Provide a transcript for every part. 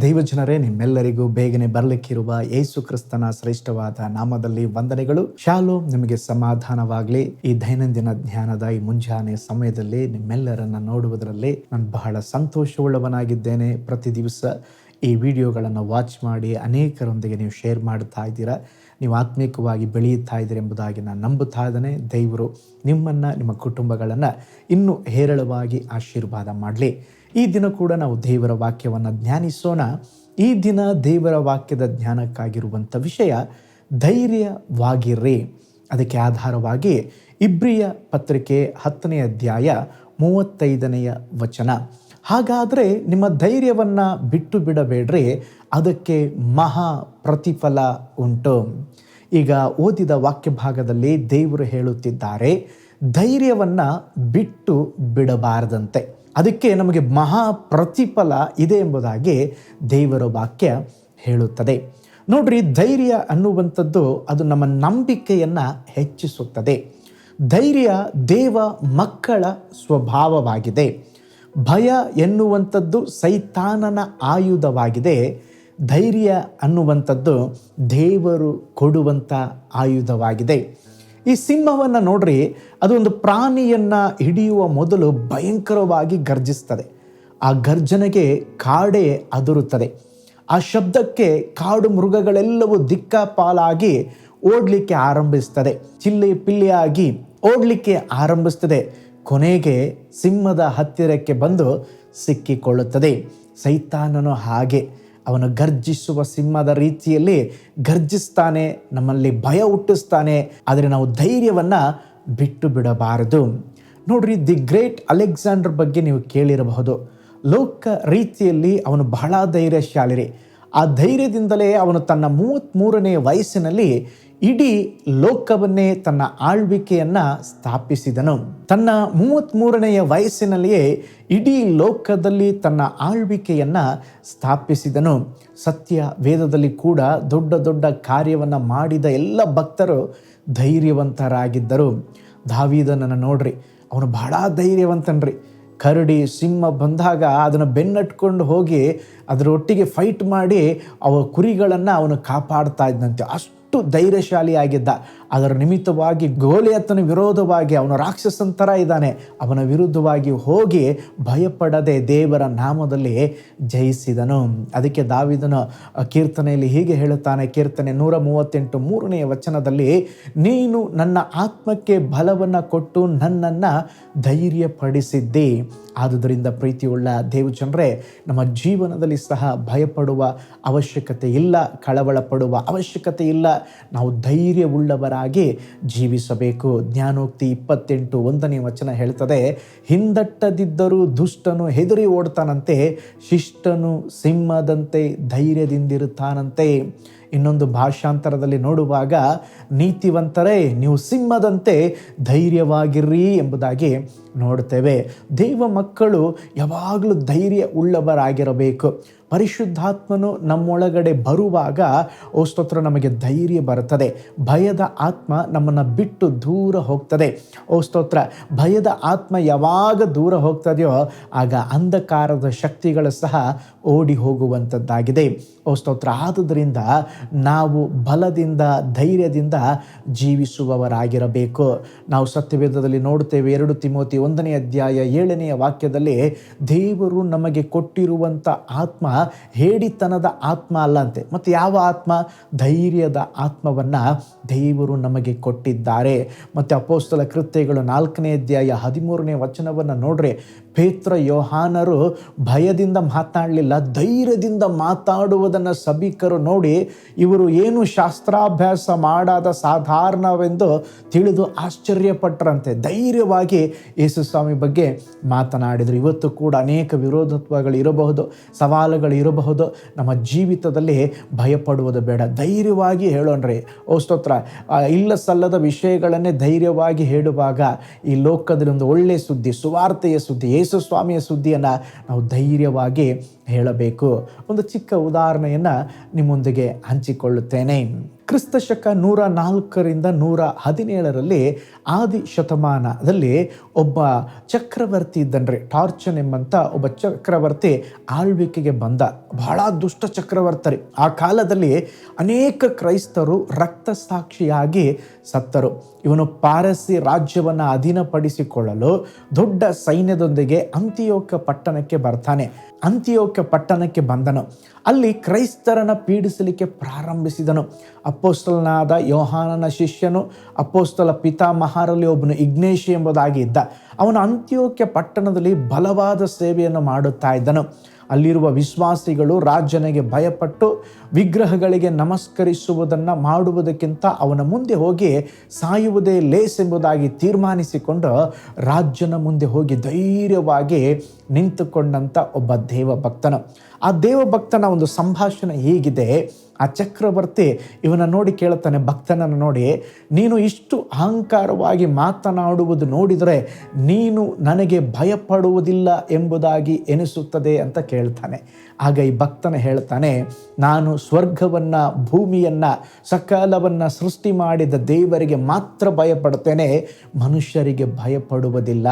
ದೈವಜನರೇ, ನಿಮ್ಮೆಲ್ಲರಿಗೂ ಬೇಗನೆ ಬರಲಿಕ್ಕಿರುವ ಯೇಸು ಕ್ರಿಸ್ತನ ಶ್ರೇಷ್ಠವಾದ ನಾಮದಲ್ಲಿ ವಂದನೆಗಳು. ಶಾಲೋ ನಿಮಗೆ ಸಮಾಧಾನವಾಗಲಿ. ಈ ದೈನಂದಿನ ಧ್ಯಾನದ ಈ ಮುಂಜಾನೆ ಸಮಯದಲ್ಲಿ ನಿಮ್ಮೆಲ್ಲರನ್ನ ನೋಡುವುದರಲ್ಲಿ ನಾನು ಬಹಳ ಸಂತೋಷವುಳ್ಳವನಾಗಿದ್ದೇನೆ. ಪ್ರತಿ ದಿವಸ ಈ ವಿಡಿಯೋಗಳನ್ನು ವಾಚ್ ಮಾಡಿ ಅನೇಕರೊಂದಿಗೆ ನೀವು ಶೇರ್ ಮಾಡ್ತಾ ಇದ್ದೀರಾ. ನೀವು ಆತ್ಮೀಕವಾಗಿ ಬೆಳೆಯುತ್ತಾ ಇದ್ದೀರಿ ಎಂಬುದಾಗಿ ನಾನು ನಂಬುತ್ತಾ ಇದ್ದಾನೆ. ದೇವರು ನಿಮ್ಮನ್ನು, ನಿಮ್ಮ ಕುಟುಂಬಗಳನ್ನು ಇನ್ನೂ ಹೇರಳವಾಗಿ ಆಶೀರ್ವಾದ ಮಾಡಲಿ. ಈ ದಿನ ಕೂಡ ನಾವು ದೇವರ ವಾಕ್ಯವನ್ನು ಧ್ಯಾನಿಸೋಣ. ಈ ದಿನ ದೇವರ ವಾಕ್ಯದ ಧ್ಯಾನಕ್ಕಾಗಿರುವಂಥ ವಿಷಯ ಧೈರ್ಯವಾಗಿರ್ರಿ. ಅದಕ್ಕೆ ಆಧಾರವಾಗಿ ಇಬ್ರಿಯ ಪತ್ರಿಕೆ ಹತ್ತನೇ ಅಧ್ಯಾಯ ಮೂವತ್ತೈದನೆಯ ವಚನ. ಹಾಗಾದರೆ ನಿಮ್ಮ ಧೈರ್ಯವನ್ನು ಬಿಟ್ಟು ಬಿಡಬೇಡ್ರಿ. ಅದಕ್ಕೆ ಮಹಾ ಪ್ರತಿಫಲ ಉಂಟು. ಈಗ ಓದಿದ ವಾಕ್ಯ ಭಾಗದಲ್ಲಿ ದೇವರು ಹೇಳುತ್ತಿದ್ದಾರೆ, ಧೈರ್ಯವನ್ನು ಬಿಟ್ಟು ಬಿಡಬಾರದಂತೆ. ಅದಕ್ಕೆ ನಮಗೆ ಮಹಾ ಪ್ರತಿಫಲ ಇದೆ ಎಂಬುದಾಗಿ ದೇವರ ವಾಕ್ಯ ಹೇಳುತ್ತದೆ. ನೋಡ್ರಿ, ಧೈರ್ಯ ಅನ್ನುವಂಥದ್ದು ಅದು ನಮ್ಮ ನಂಬಿಕೆಯನ್ನು ಹೆಚ್ಚಿಸುತ್ತದೆ. ಧೈರ್ಯ ದೇವ ಮಕ್ಕಳ ಸ್ವಭಾವವಾಗಿದೆ. ಭಯ ಎನ್ನುವಂಥದ್ದು ಸೈತಾನನ ಆಯುಧವಾಗಿದೆ. ಧೈರ್ಯ ಅನ್ನುವಂಥದ್ದು ದೇವರು ಕೊಡುವಂಥ ಆಯುಧವಾಗಿದೆ. ಈ ಸಿಂಹವನ್ನು ನೋಡ್ರಿ ಅದೊಂದು ಪ್ರಾಣಿಯನ್ನು ಹಿಡಿಯುವ ಮೊದಲು ಭಯಂಕರವಾಗಿ ಗರ್ಜಿಸ್ತದೆ. ಆ ಗರ್ಜನೆಗೆ ಕಾಡೆ ಅದುರುತ್ತದೆ. ಆ ಶಬ್ದಕ್ಕೆ ಕಾಡು ಮೃಗಗಳೆಲ್ಲವೂ ದಿಕ್ಕಾಪಾಲಾಗಿ ಓಡಲಿಕ್ಕೆ ಆರಂಭಿಸ್ತದೆ. ಚಿಲ್ಲಿ ಪಿಲ್ಲಿಯಾಗಿ ಓಡಲಿಕ್ಕೆ ಆರಂಭಿಸ್ತದೆ. ಕೊನೆಗೆ ಸಿಂಹದ ಹತ್ತಿರಕ್ಕೆ ಬಂದು ಸಿಕ್ಕಿಕೊಳ್ಳುತ್ತದೆ. ಸೈತಾನನು ಹಾಗೆ. ಅವನು ಗರ್ಜಿಸುವ ಸಿಂಹದ ರೀತಿಯಲ್ಲಿ ಗರ್ಜಿಸ್ತಾನೆ, ನಮ್ಮಲ್ಲಿ ಭಯ ಹುಟ್ಟಿಸ್ತಾನೆ, ಆದರೆ ನಾವು ಧೈರ್ಯವನ್ನು ಬಿಟ್ಟು ಬಿಡಬಾರದು. ನೋಡ್ರಿ, ದಿ ಗ್ರೇಟ್ ಅಲೆಕ್ಸಾಂಡರ್ ಬಗ್ಗೆ ನೀವು ಕೇಳಿರಬಹುದು. ಲೋಕ ರೀತಿಯಲ್ಲಿ ಅವನು ಬಹಳ ಧೈರ್ಯಶಾಲಿರಿ. ಆ ಧೈರ್ಯದಿಂದಲೇ ಅವನು ತನ್ನ ಮೂವತ್ತ್ಮೂರನೇ ವಯಸ್ಸಿನಲ್ಲಿ ಇಡೀ ಲೋಕವನ್ನೇ ತನ್ನ ಆಳ್ವಿಕೆಯನ್ನು ಸ್ಥಾಪಿಸಿದನು. ತನ್ನ ಮೂವತ್ತ್ಮೂರನೆಯ ವಯಸ್ಸಿನಲ್ಲಿಯೇ ಇಡೀ ಲೋಕದಲ್ಲಿ ತನ್ನ ಆಳ್ವಿಕೆಯನ್ನು ಸ್ಥಾಪಿಸಿದನು. ಸತ್ಯ ವೇದದಲ್ಲಿ ಕೂಡ ದೊಡ್ಡ ದೊಡ್ಡ ಕಾರ್ಯವನ್ನು ಮಾಡಿದ ಎಲ್ಲ ಭಕ್ತರು ಧೈರ್ಯವಂತರಾಗಿದ್ದರು. ಧಾವೀದನನ್ನು ನೋಡ್ರಿ, ಅವನು ಬಹಳ ಧೈರ್ಯವಂತನ್ರಿ. ಕರಡಿ, ಸಿಂಹ ಬಂದಾಗ ಅದನ್ನು ಬೆನ್ನಟ್ಕೊಂಡು ಹೋಗಿ ಅದರೊಟ್ಟಿಗೆ ಫೈಟ್ ಮಾಡಿ ಅವ ಕುರಿಗಳನ್ನು ಅವನು ಕಾಪಾಡ್ತಾ ಇದ್ದಂತೆ ಅಷ್ಟು ಧೈರ್ಯಶಾಲಿಯಾಗಿದ್ದ. ಅದರ ನಿಮಿತ್ತವಾಗಿ ಗೋಲಿಯತ್ತನ ವಿರೋಧವಾಗಿ ಅವನು ರಾಕ್ಷಸನ ಥರ ಇದ್ದಾನೆ. ಅವನ ವಿರುದ್ಧವಾಗಿ ಹೋಗಿ ಭಯಪಡದೆ ದೇವರ ನಾಮದಲ್ಲಿ ಜಯಿಸಿದನು. ಅದಕ್ಕೆ ದಾವಿದನ ಕೀರ್ತನೆಯಲ್ಲಿ ಹೀಗೆ ಹೇಳುತ್ತಾನೆ, ಕೀರ್ತನೆ ನೂರ ಮೂವತ್ತೆಂಟು ಮೂರನೆಯ ವಚನದಲ್ಲಿ, ನೀನು ನನ್ನ ಆತ್ಮಕ್ಕೆ ಬಲವನ್ನು ಕೊಟ್ಟು ನನ್ನನ್ನು ಧೈರ್ಯಪಡಿಸಿದ್ದಿ. ಆದುದರಿಂದ ಪ್ರೀತಿಯುಳ್ಳ ದೇವಜನರೇ, ನಮ್ಮ ಜೀವನದಲ್ಲಿ ಸಹ ಭಯಪಡುವ ಅವಶ್ಯಕತೆ ಇಲ್ಲ ಕಳವಳ ಪಡುವ ಅವಶ್ಯಕತೆ ಇಲ್ಲ ನಾವು ಧೈರ್ಯವುಳ್ಳವರಾಗಿ ಜೀವಿಸಬೇಕು. ಜ್ಞಾನೋಕ್ತಿ ಇಪ್ಪತ್ತೆಂಟು ಒಂದನೇ ವಚನ ಹೇಳ್ತದೆ, ಹಿಂದಟ್ಟದಿದ್ದರೂ ದುಷ್ಟನು ಹೆದರಿ ಓಡ್ತಾನಂತೆ, ಶಿಷ್ಟನು ಸಿಂಹದಂತೆ ಧೈರ್ಯದಿಂದಿರುತ್ತಾನಂತೆ. ಇನ್ನೊಂದು ಭಾಷಾಂತರದಲ್ಲಿ ನೋಡುವಾಗ, ನೀತಿವಂತರೇ, ನೀವು ಸಿಂಹದಂತೆ ಧೈರ್ಯವಾಗಿರ್ರಿ ಎಂಬುದಾಗಿ ನೋಡ್ತೇವೆ. ದೇವ ಮಕ್ಕಳು ಯಾವಾಗಲೂ ಧೈರ್ಯ ಉಳ್ಳವರಾಗಿರಬೇಕು. ಪರಿಶುದ್ಧಾತ್ಮನು ನಮ್ಮೊಳಗಡೆ ಬರುವಾಗ, ಓ ಸ್ತೋತ್ರ, ನಮಗೆ ಧೈರ್ಯ ಬರುತ್ತದೆ. ಭಯದ ಆತ್ಮ ನಮ್ಮನ್ನು ಬಿಟ್ಟು ದೂರ ಹೋಗ್ತದೆ. ಓ ಸ್ತೋತ್ರ, ಭಯದ ಆತ್ಮ ಯಾವಾಗ ದೂರ ಹೋಗ್ತದೆಯೋ, ಆಗ ಅಂಧಕಾರದ ಶಕ್ತಿಗಳು ಸಹ ಓಡಿ ಹೋಗುವಂಥದ್ದಾಗಿದೆ. ಓ ಸ್ತೋತ್ರ, ಆದುದರಿಂದ ನಾವು ಬಲದಿಂದ, ಧೈರ್ಯದಿಂದ ಜೀವಿಸುವವರಾಗಿರಬೇಕು. ನಾವು ಸತ್ಯವೇದದಲ್ಲಿ ನೋಡುತ್ತೇವೆ, ಎರಡು ತಿಮೋತಿ ಒಂದನೇ ಅಧ್ಯಾಯ ಏಳನೆಯ ವಾಕ್ಯದಲ್ಲಿ, ದೇವರು ನಮಗೆ ಕೊಟ್ಟಿರುವಂಥ ಆತ್ಮ ಹೇಡಿತನದ ಆತ್ಮ ಅಲ್ಲಂತೆ ಮತ್ತು ಯಾವ ಆತ್ಮ? ಧೈರ್ಯದ ಆತ್ಮವನ್ನು ದೇವರು ನಮಗೆ ಕೊಟ್ಟಿದ್ದಾರೆ. ಮತ್ತು ಅಪೋಸ್ತಲ ಕೃತ್ಯಗಳು ನಾಲ್ಕನೇ ಅಧ್ಯಾಯ ಹದಿಮೂರನೇ ವಚನವನ್ನು ನೋಡ್ರಿ ಪೇತ್ರ ಯೋಹಾನರು ಭಯದಿಂದ ಮಾತಾಡಲಿಲ್ಲ, ಧೈರ್ಯದಿಂದ ಮಾತಾಡುವುದನ್ನು ಸಭಿಕರು ನೋಡಿ ಇವರು ಏನು ಶಾಸ್ತ್ರಾಭ್ಯಾಸ ಮಾಡಾದ ಸಾಧಾರಣವೆಂದು ತಿಳಿದು ಆಶ್ಚರ್ಯಪಟ್ಟರಂತೆ. ಧೈರ್ಯವಾಗಿ ಯೇಸು ಸ್ವಾಮಿ ಬಗ್ಗೆ ಮಾತನಾಡಿದರು. ಇವತ್ತು ಕೂಡ ಅನೇಕ ವಿರೋಧತ್ವಗಳು ಇರಬಹುದು, ಸವಾಲುಗಳು ಇರಬಹುದು. ನಮ್ಮ ಜೀವಿತದಲ್ಲಿ ಭಯಪಡುವುದು ಬೇಡ. ಧೈರ್ಯವಾಗಿ ಹೇಳೋಣ್ರಿ. ಓ ಸ್ತೋತ್ರ. ಇಲ್ಲ ಸಲ್ಲದ ವಿಷಯಗಳನ್ನೇ ಧೈರ್ಯವಾಗಿ ಹೇಳುವಾಗ ಈ ಲೋಕದಲ್ಲಿ ಒಂದು ಒಳ್ಳೆಯ ಸುದ್ದಿ, ಸುವಾರ್ತೆಯ ಸುದ್ದಿ ಯೇಸು ಸ್ವಾಮಿಯ ಸುದ್ದಿಯನ್ನು ನಾವು ಧೈರ್ಯವಾಗಿ ಹೇಳಬೇಕು. ಒಂದು ಚಿಕ್ಕ ಉದಾಹರಣೆಯನ್ನು ನಿಮ್ಮೊಂದಿಗೆ ಹಂಚಿಕೊಳ್ಳುತ್ತೇನೆ. ಕ್ರಿಸ್ತ ಶಕ ನೂರ ನಾಲ್ಕರಿಂದ ನೂರ ಹದಿನೇಳರಲ್ಲಿ ಆದಿ ಶತಮಾನದಲ್ಲಿ ಒಬ್ಬ ಚಕ್ರವರ್ತಿ ಇದ್ದನ್ರಿ. ಟಾರ್ಚನ್ ಎಂಬಂತ ಒಬ್ಬ ಚಕ್ರವರ್ತಿ ಆಳ್ವಿಕೆಗೆ ಬಂದ. ಬಹಳ ದುಷ್ಟ ಚಕ್ರವರ್ತರಿ ಆ ಕಾಲದಲ್ಲಿ ಅನೇಕ ಕ್ರೈಸ್ತರು ರಕ್ತ ಸಾಕ್ಷಿಯಾಗಿ ಸತ್ತರು. ಇವನು ಪಾರಸಿ ರಾಜ್ಯವನ್ನು ಅಧೀನಪಡಿಸಿಕೊಳ್ಳಲು ದೊಡ್ಡ ಸೈನ್ಯದೊಂದಿಗೆ ಅಂತಿಯೋಕ ಪಟ್ಟಣಕ್ಕೆ ಬರ್ತಾನೆ. ಅಂತಿಯೋಕ ಪಟ್ಟಣಕ್ಕೆ ಬಂದನು. ಅಲ್ಲಿ ಕ್ರೈಸ್ತರನ್ನು ಪೀಡಿಸಲಿಕ್ಕೆ ಪ್ರಾರಂಭಿಸಿದನು. ಅಪ್ಪೋಸ್ತಲನಾದ ಯೋಹಾನನ ಶಿಷ್ಯನು ಅಪ್ಪೋಸ್ತಲ ಪಿತಾಮಹಾರಲ್ಲಿ ಒಬ್ಬನು ಇಗ್ನೇಶ್ ಎಂಬುದಾಗಿ ಇದ್ದ. ಅವನು ಅಂತ್ಯೋಕ್ಯ ಪಟ್ಟಣದಲ್ಲಿ ಬಲವಾದ ಸೇವೆಯನ್ನು ಮಾಡುತ್ತಾ ಇದ್ದನು. ಅಲ್ಲಿರುವ ವಿಶ್ವಾಸಿಗಳು ರಾಜನಿಗೆ ಭಯಪಟ್ಟು ವಿಗ್ರಹಗಳಿಗೆ ನಮಸ್ಕರಿಸುವುದನ್ನು ಮಾಡುವುದಕ್ಕಿಂತ ಅವನ ಮುಂದೆ ಹೋಗಿ ಸಾಯುವುದೇ ಲೇಸೆಂಬುದಾಗಿ ತೀರ್ಮಾನಿಸಿಕೊಂಡು ರಾಜನ ಮುಂದೆ ಹೋಗಿ ಧೈರ್ಯವಾಗಿ ನಿಂತುಕೊಂಡಂಥ ಒಬ್ಬ ದೇವಭಕ್ತನ. ಆ ದೇವಭಕ್ತನ ಒಂದು ಸಂಭಾಷಣೆ ಹೀಗಿದೆ. ಆ ಚಕ್ರವರ್ತಿ ಇವನ ನೋಡಿ ಕೇಳುತ್ತಾನೆ, ಭಕ್ತನನ್ನು ನೋಡಿ, ನೀನು ಇಷ್ಟು ಅಹಂಕಾರವಾಗಿ ಮಾತನಾಡುವುದು ನೋಡಿದರೆ ನೀನು ನನಗೆ ಭಯಪಡುವುದಿಲ್ಲ ಎಂಬುದಾಗಿ ಎನಿಸುತ್ತದೆ ಅಂತ ಕೇಳ್ತಾನೆ. ಆಗ ಈ ಭಕ್ತನ ಹೇಳ್ತಾನೆ, ನಾನು ಸ್ವರ್ಗವನ್ನು, ಭೂಮಿಯನ್ನು, ಸಕಾಲವನ್ನು ಸೃಷ್ಟಿ ಮಾಡಿದ ದೇವರಿಗೆ ಮಾತ್ರ ಭಯಪಡ್ತೇನೆ, ಮನುಷ್ಯರಿಗೆ ಭಯಪಡುವುದಿಲ್ಲ.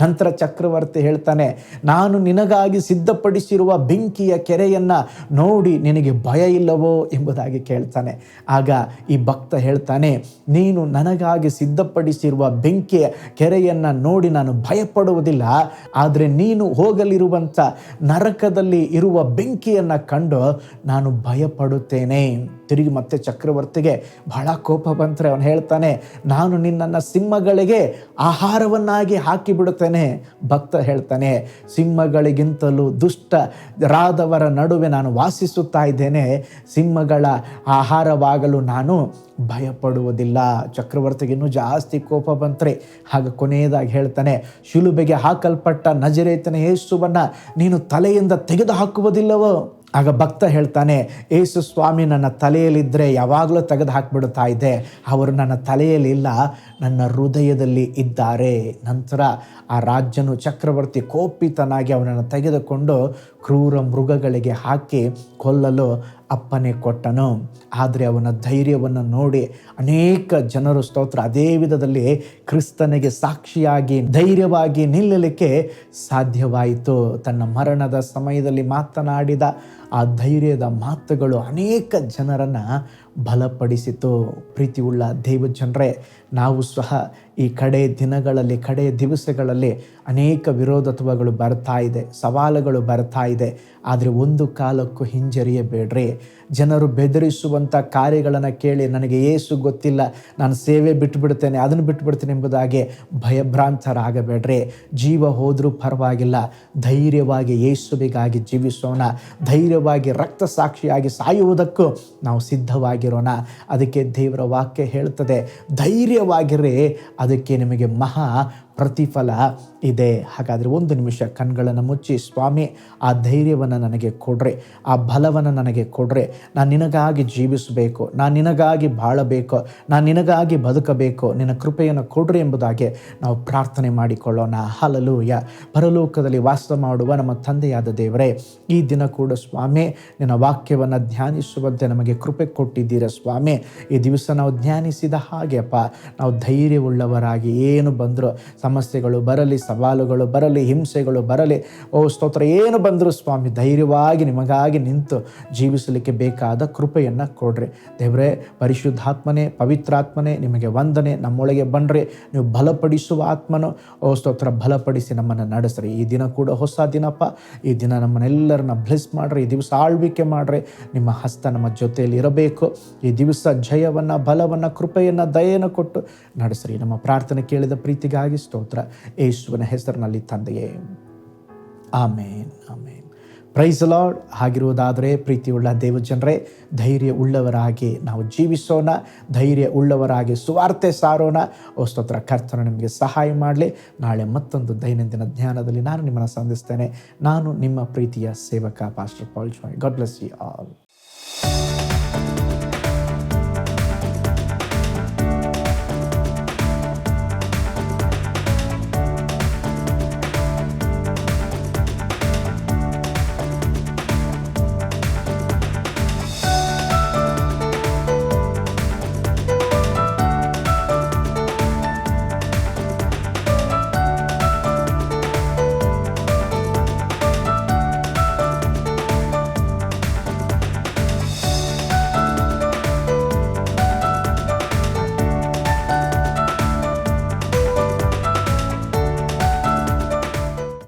ನಂತರ ಚಕ್ರವರ್ತಿ ಹೇಳ್ತಾನೆ, ನಾನು ನಿನಗಾಗಿ ಸಿದ್ಧಪಡಿಸಿರುವ ಬೆಂಕಿಯ ಕೆರೆಯನ್ನು ನೋಡಿ ನಿನಗೆ ಭಯ ಇಲ್ಲವೋ ಎಂಬುದಾಗಿ ಕೇಳ್ತಾನೆ. ಆಗ ಈ ಭಕ್ತ ಹೇಳ್ತಾನೆ, ನೀನು ನನಗಾಗಿ ಸಿದ್ಧಪಡಿಸಿರುವ ಬೆಂಕಿಯ ಕೆರೆಯನ್ನು ನೋಡಿ ನಾನು ಭಯಪಡುವುದಿಲ್ಲ. ಆದರೆ ನೀನು ಹೋಗಲಿರುವಂಥ ನರಕದಲ್ಲಿ ಇರುವ ಬೆಂಕಿಯನ್ನು ಕಂಡು ನಾನು ಭಯಪಡುತ್ತೇನೆ. ತಿರುಗಿ ಮತ್ತೆ ಚಕ್ರವರ್ತಿಗೆ ಬಹಳ ಕೋಪ ಬಂದರೆ ಅವನು ಹೇಳ್ತಾನೆ, ನಾನು ನಿನ್ನನ್ನು ಸಿಂಹಗಳಿಗೆ ಆಹಾರವನ್ನಾಗಿ ಹಾಕಿಬಿಡುತ್ತೇನೆ. ಭಕ್ತ ಹೇಳ್ತಾನೆ, ಸಿಂಹಗಳಿಗಿಂತಲೂ ದುಷ್ಟ ರಾದವರ ನಡುವೆ ನಾನು ವಾಸಿಸುತ್ತಾ ಇದ್ದೇನೆ. ಸಿಂಹಗಳ ಆಹಾರವಾಗಲು ನಾನು ಭಯಪಡುವುದಿಲ್ಲ. ಚಕ್ರವರ್ತಿಗಿನ್ನೂ ಜಾಸ್ತಿ ಕೋಪ ಬಂತರೆ, ಹಾಗೆ ಕೊನೆಯದಾಗಿ ಹೇಳ್ತಾನೆ, ಶಿಲುಬೆಗೆ ಹಾಕಲ್ಪಟ್ಟ ನಜರೇತನ ಯೇಸುವನ್ನು ನೀನು ತಲೆಯಿಂದ ತೆಗೆದು ಹಾಕುವುದಿಲ್ಲವೋ ಆಗ ಭಕ್ತ ಹೇಳ್ತಾನೆ ಏಸು ಸ್ವಾಮಿ ನನ್ನ ತಲೆಯಲ್ಲಿದ್ದರೆ ಯಾವಾಗಲೂ ತೆಗೆದು ಹಾಕಿಬಿಡುತ್ತಾ ಇದ್ದೆ. ಅವರು ನನ್ನ ತಲೆಯಲ್ಲಿಲ್ಲ ನನ್ನ ಹೃದಯದಲ್ಲಿ ಇದ್ದಾರೆ. ನಂತರ ಆ ರಾಜ್ಯನು ಚಕ್ರವರ್ತಿ ಕೋಪಿತನಾಗಿ ಅವನನ್ನು ತೆಗೆದುಕೊಂಡು ಕ್ರೂರ ಮೃಗಗಳಿಗೆ ಹಾಕಿ ಕೊಲ್ಲಲು ಅಪ್ಪನೆ ಕೊಟ್ಟನು? ಆದರೆ ಅವನ ಧೈರ್ಯವನ್ನು ನೋಡಿ ಅನೇಕ ಜನರು ಸ್ತೋತ್ರ. ಅದೇ ವಿಧದಲ್ಲಿ ಕ್ರಿಸ್ತನಿಗೆ ಸಾಕ್ಷಿಯಾಗಿ, ಧೈರ್ಯವಾಗಿ ನಿಲ್ಲಲಿಕ್ಕೆ ಸಾಧ್ಯವಾಯಿತು. ತನ್ನ ಮರಣದ ಸಮಯದಲ್ಲಿ ಮಾತನಾಡಿದ ಆ ಧೈರ್ಯದ ಮಾತುಗಳು ಅನೇಕ ಜನರನ್ನು ಬಲಪಡಿಸಿತು ಪ್ರೀತಿಯುಳ್ಳ ದೈವ ಜನರೇ ನಾವು ಸಹ ಈ ಕಡೆ ದಿನಗಳಲ್ಲಿ, ಕಡೆ ದಿವಸಗಳಲ್ಲಿ ಅನೇಕ ವಿರೋಧತ್ವಗಳು ಬರ್ತಾ ಇದೆ, ಸವಾಲುಗಳು ಬರ್ತಾ ಇದೆ. ಆದರೆ ಒಂದು ಕಾಲಕ್ಕೂ ಹಿಂಜರಿಯಬೇಡ್ರಿ. ಜನರು ಬೆದರಿಸುವಂಥ ಕಾರ್ಯಗಳನ್ನು ಕೇಳಿ ನನಗೆ ಏಸು ಗೊತ್ತಿಲ್ಲ, ನಾನು ಸೇವೆ ಬಿಟ್ಟುಬಿಡ್ತೇನೆ ಅದನ್ನು ಬಿಟ್ಟುಬಿಡ್ತೇನೆ ಎಂಬುದಾಗಿ ಭಯಭ್ರಾಂತರಾಗಬೇಡ್ರಿ. ಜೀವ ಹೋದರೂ ಪರವಾಗಿಲ್ಲ, ಧೈರ್ಯವಾಗಿ ಯೇಸುವಿಗಾಗಿ ಜೀವಿಸೋಣ, ಧೈರ್ಯವಾಗಿ ರಕ್ತ ಸಾಕ್ಷಿಯಾಗಿ ಸಾಯುವುದಕ್ಕೂ ನಾವು ಸಿದ್ಧವಾಗಿರೋಣ ಅದಕ್ಕೆ ದೇವರ ವಾಕ್ಯ ಹೇಳ್ತದೆ ಧೈರ್ಯವಾಗಿರಿ ಅದಕ್ಕೆ ನಿಮಗೆ ಮಹಾ ಪ್ರತಿಫಲ ಇದೆ. ಹಾಗಾದರೆ ಒಂದು ನಿಮಿಷ ಕಣ್ಗಳನ್ನು ಮುಚ್ಚಿ ಸ್ವಾಮಿ, ಆ ಧೈರ್ಯವನ್ನು ನನಗೆ ಕೊಡ್ರೆ, ಆ ಬಲವನ್ನು ನನಗೆ ಕೊಡ್ರೆ. ನಾನು ನಿನಗಾಗಿ ಜೀವಿಸಬೇಕು, ನಾನು ನಿನಗಾಗಿ ಬಾಳಬೇಕು, ನಾನು ನಿನಗಾಗಿ ಬದುಕಬೇಕು, ನಿನ್ನ ಕೃಪೆಯನ್ನು ಕೊಡ್ರಿ ಎಂಬುದಾಗಿ ನಾವು ಪ್ರಾರ್ಥನೆ ಮಾಡಿಕೊಳ್ಳೋಣ. ಹಲಲೂಯ ಪರಲೋಕದಲ್ಲಿ ವಾಸ ಮಾಡುವ ನಮ್ಮ ತಂದೆಯಾದ ದೇವರೇ, ಈ ದಿನ ಕೂಡ ಸ್ವಾಮಿ, ನಿನ್ನ ವಾಕ್ಯವನ್ನು ಧ್ಯಾನಿಸುವಂತೆ ನಮಗೆ ಕೃಪೆ ಕೊಟ್ಟಿದ್ದೀರ ಸ್ವಾಮಿ. ಈ ದಿವಸ ನಾವು ಧ್ಯಾನಿಸಿದ ಹಾಗೆ ಅಪ್ಪ, ನಾವು ಧೈರ್ಯವುಳ್ಳವರಾಗಿ ಏನು ಬಂದರೂ ಸಮಸ್ಯೆಗಳು ಬರಲಿ, ಸವಾಲುಗಳು ಬರಲಿ, ಹಿಂಸೆಗಳು ಬರಲಿ, ಓ ಸ್ತೋತ್ರ, ಏನು ಬಂದರೂ ಸ್ವಾಮಿ ಧೈರ್ಯವಾಗಿ ನಿಮಗಾಗಿ ನಿಂತು ಜೀವಿಸಲಿಕ್ಕೆ ಬೇಕಾದ ಕೃಪೆಯನ್ನು ಕೊಡ್ರಿ. ದೇವರೇ, ಪರಿಶುದ್ಧಾತ್ಮನೇ, ಪವಿತ್ರಾತ್ಮನೇ, ನಿಮಗೆ ವಂದನೆ, ನಮ್ಮೊಳಗೆ ಬನ್ರಿ. ನೀವು ಬಲಪಡಿಸುವ ಆತ್ಮನು, ಓ ಸ್ತೋತ್ರ, ಬಲಪಡಿಸಿ ನಮ್ಮನ್ನು ನಡೆಸ್ರಿ. ಈ ದಿನ ಕೂಡ ಹೊಸ ದಿನಪ್ಪ. ಈ ದಿನ ನಮ್ಮನ್ನೆಲ್ಲರನ್ನ ಬ್ಲೆಸ್ ಮಾಡ್ರಿ. ಈ ದಿವಸ ಆಳ್ವಿಕೆ ಮಾಡ್ರಿ. ನಿಮ್ಮ ಹಸ್ತ ನಮ್ಮ ಜೊತೆಯಲ್ಲಿ ಇರಬೇಕು. ಈ ದಿವಸ ಜಯವನ್ನು, ಬಲವನ್ನು, ಕೃಪೆಯನ್ನು, ದಯೆಯನ್ನು ಕೊಟ್ಟು ನಡೆಸ್ರಿ. ನಮ್ಮ ಪ್ರಾರ್ಥನೆ ಕೇಳಿದ ಪ್ರೀತಿಗಾಗಿ ಸ್ತೋತ್ರ. ಯೇಸುವಿನ ಹೆಸರಿನಲ್ಲಿ ತಂದೆಯೇ. ಆಮೇನ್ ಆಮೇನ್. ಪ್ರೈಸ್ ಲಾರ್ಡ್ ಆಗಿರುವುದಾದರೆ ಪ್ರೀತಿಯುಳ್ಳ ದೇವಜನರೇ, ಧೈರ್ಯ ಉಳ್ಳವರಾಗಿ ನಾವು ಜೀವಿಸೋಣ. ಧೈರ್ಯ ಉಳ್ಳವರಾಗಿ ಸುವಾರ್ತೆ ಸಾರೋಣ. ಓ ಸ್ತೋತ್ರ, ಕರ್ತನ ನಿಮಗೆ ಸಹಾಯ ಮಾಡಲಿ. ನಾಳೆ ಮತ್ತೊಂದು ದೈನಂದಿನ ಧ್ಯಾನದಲ್ಲಿ ನಾನು ನಿಮ್ಮನ್ನು ಸಂಧಿಸ್ತೇನೆ. ನಾನು ನಿಮ್ಮ ಪ್ರೀತಿಯ ಸೇವಕ pastor Paul Joy God bless you all